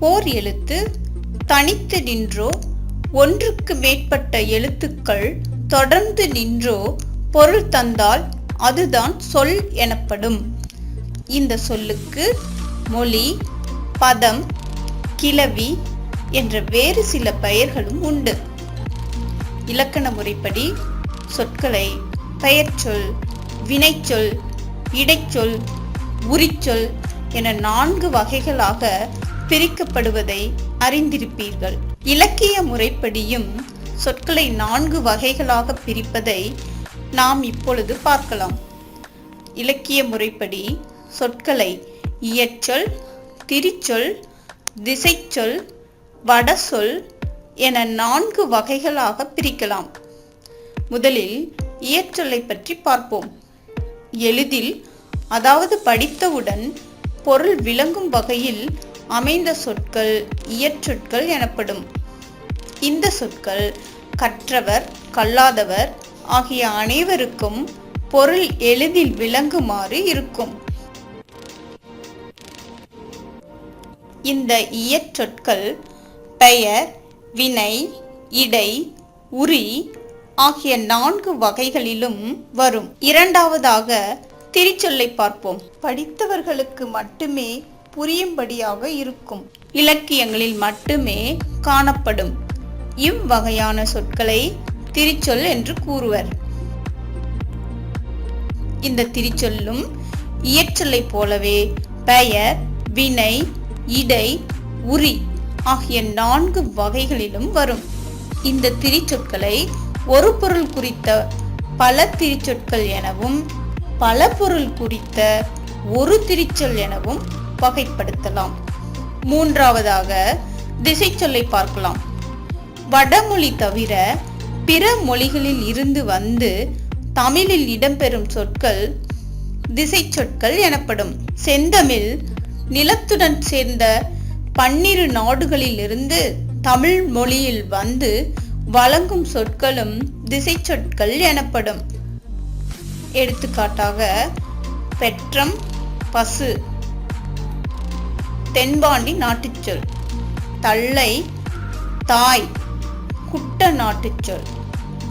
ஓர் எழுத்து தனித்து நின்றோ ஒன்றுக்கு மேற்பட்ட எழுத்துக்கள் தொடர்ந்து நின்றோ பொருள் தந்தால் அதுதான் சொல் எனப்படும். இந்த சொல்லுக்கு மொழி பதம் கிளவி என்ற வேறு சில பெயர்களும் உண்டு. இலக்கண முறைப்படி சொற்களை பெயர்ச்சொல் வினைச்சொல் இடைச்சொல் உரிச்சொல் என நான்கு வகைகளாக பிரிக்கப்படுவதை அறிந்திருப்பீர்கள். இலக்கிய முறைப்படியும் சொற்களை நான்கு வகைகளாக பிரிப்பதை நாம் இப்பொழுது பார்க்கலாம். இலக்கிய முறைப்படி சொற்களை இயற்றொல் திரிச்சொல் திசைச்சொல் வடசொல் என நான்கு வகைகளாக பிரிக்கலாம். முதலில் இயற்றொல்லை பற்றி பார்ப்போம். எளிதில் அதாவது படித்தவுடன் பொருள் விளங்கும் வகையில் அமைந்த சொற்கள் இயற்சொற்கள் எனப்படும். இந்த சொற்கள் கற்றவர் கல்லாதவர் ஆகிய அனைவருக்கும் பொருள் எளிதில் விளங்குமாறு இருக்கும். இந்த இயற்சொற்கள் பெயர் வினை இடை உரி ஆகிய நான்கு வகைகளிலும் வரும். இரண்டாவதாக திரிச்சொல்லை பார்ப்போம். படித்தவர்களுக்கு மட்டுமே புரியும்படியாக இருக்கும். இலக்கியங்களில் மட்டுமே காணப்படும். இவ்வகையான சொற்களை திரிச்சொல் என்று கூறுவர். இந்த திரிச்சொல்லும் இயற்றலை போலவே பெயர் வினை இடை உரி ஆகிய நான்கு வகைகளிலும் வரும். இந்த திரிச்சொற்களை ஒரு பொருள் குறித்த பல திரிச்சொற்கள் எனவும் பல பொருள் குறித்த ஒரு திரிச்சொல் எனவும் வகைப்படுத்தலாம். மூன்றாவதாக திசைச்சொல்லை பார்க்கலாம். வடமொழி தவிர பிற மொழிகளில் இருந்து வந்து தமிழில் இடம்பெறும் சொற்கள் திசை சொற்கள் எனப்படும். செந்தமிழ் நிலத்துடன் சேர்ந்த பன்னிரு நாடுகளிலிருந்து தமிழ் மொழியில் வந்து வழங்கும் சொற்களும் திசை சொற்கள் எனப்படும். எடுத்துக்காட்டாக பெற்றம் பசு. தென்பாண்டி நாட்டுச்சொல் தள்ளை தாய் குட்ட நாட்டுச்சொல்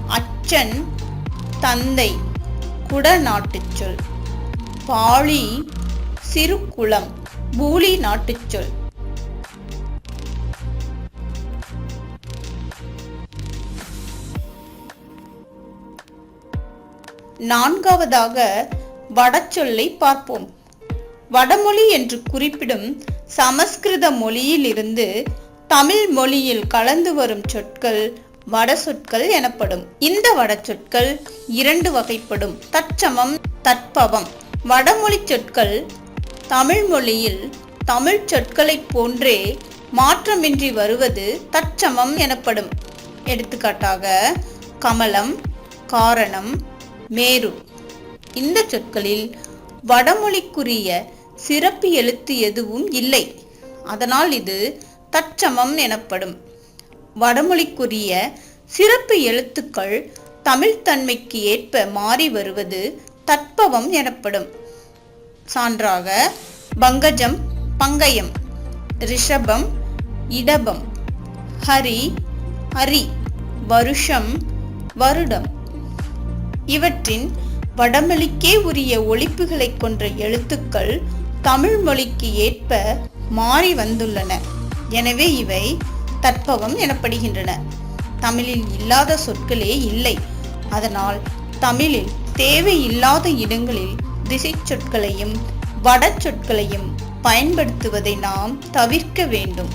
அச்சன் தந்தை குட நாட்டுச்சொல் பாளி சிறுகுளம் பூலி நாட்டுச்சொல் நான்காவதாக வடச்சொல்லை பார்ப்போம். வடமொழி என்று குறிப்பிடும் சமஸ்கிருத மொழியில் இருந்து தமிழ் மொழியில் கலந்து வரும் சொற்கள் வட சொற்கள் எனப்படும். இந்த வட சொற்கள் இரண்டு வகைப்படும். தற்சமம் தற்பவம். வடமொழி சொற்கள் தமிழ் மொழியில் தமிழ் சொற்களைப் போன்றே மாற்றமின்றி வருவது தற்சமம் எனப்படும். எடுத்துக்காட்டாக கமலம் காரணம் மேரு. இந்த சொற்களில் வடமொழிக்குரிய சிறப்பு எழுத்து எதுவும் இல்லை. அதனால் இது தற்சமம் எனப்படும். வடமொழிக்குரிய சிறப்பு எழுத்துக்கள் தமிழ்த்தன்மைக்கு ஏற்ப மாறி வருவது தட்பவம் எனப்படும். சான்றாக பங்கஜம் பங்கயம் ரிஷபம் இடபம் ஹரி ஹரி வருஷம் வருடம் இவற்றின் வடமொழிக்கே உரிய ஒழிப்புகளை கொன்ற எழுத்துக்கள் தமிழ் மொழிக்கு ஏற்ப மாறி வந்துள்ளன. எனவே இவை தற்பவம் எனப்படுகின்றன. தமிழில் இல்லாத சொற்களே இல்லை. அதனால் தமிழில் தேவையில்லாத இடங்களில் திசை சொற்களையும் வட சொற்களையும் பயன்படுத்துவதை நாம் தவிர்க்க வேண்டும்.